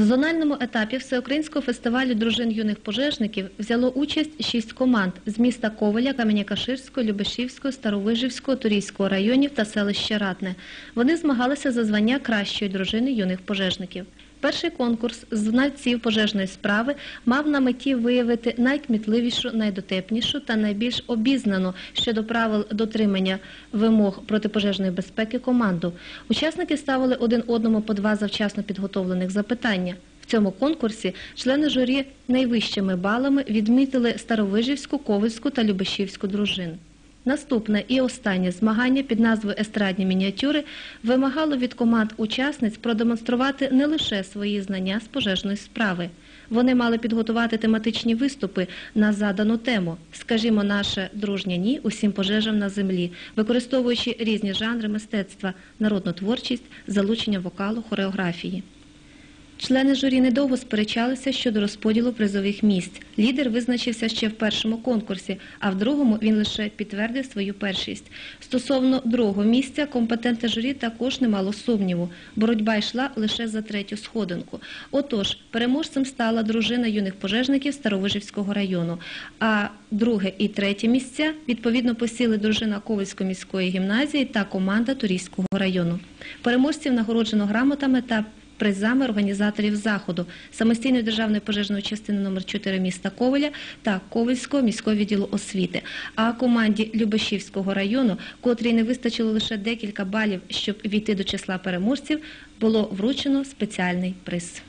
В зональному етапі всеукраїнського фестивалю дружин юних пожежників взяло участь шість команд з міста Ковеля, Кам'янякаширського, Любешівського, Старовижівського, Турійського районів та селища Ратне. Вони змагалися за звання кращої дружини юних пожежників. Перший конкурс з знавців пожежної справи мав на меті виявити найкмітливішу, найдотепнішу та найбільш обізнану щодо правил дотримання вимог протипожежної безпеки команду. Учасники ставили один одному по два завчасно підготовлених запитання. В цьому конкурсі члени журі найвищими балами відмітили Старовижівську, Ковальську та Любешівську дружин. Наступне і останнє змагання під назвою Естрадні мініатюри вимагало від команд учасниць продемонструвати не лише свої знання з пожежної справи. Вони мали підготувати тематичні виступи на задану тему, скажімо, наше дружнє ні усім пожежам на землі, використовуючи різні жанри мистецтва, народну творчість, залучення вокалу, хореографії. Члени журі недовго сперечалися щодо розподілу призових місць. Лідер визначився ще в першому конкурсі, а в другому він лише підтвердив свою першість. Стосовно другого місця компетентне журі також не мало сумніву. Боротьба йшла лише за третю сходинку. Отож, переможцем стала дружина юних пожежників Старовижівського району. А друге і третє місця відповідно посіли дружина Ковальської міської гімназії та команда Турійського району. Переможців нагороджено грамотами та призами організаторів заходу самостійної державної пожежної частини номер 4 міста Ковеля та Ковельського міського відділу освіти. А команді Любешівського району, котрій не вистачило лише декілька балів, щоб війти до числа переможців, було вручено спеціальний приз.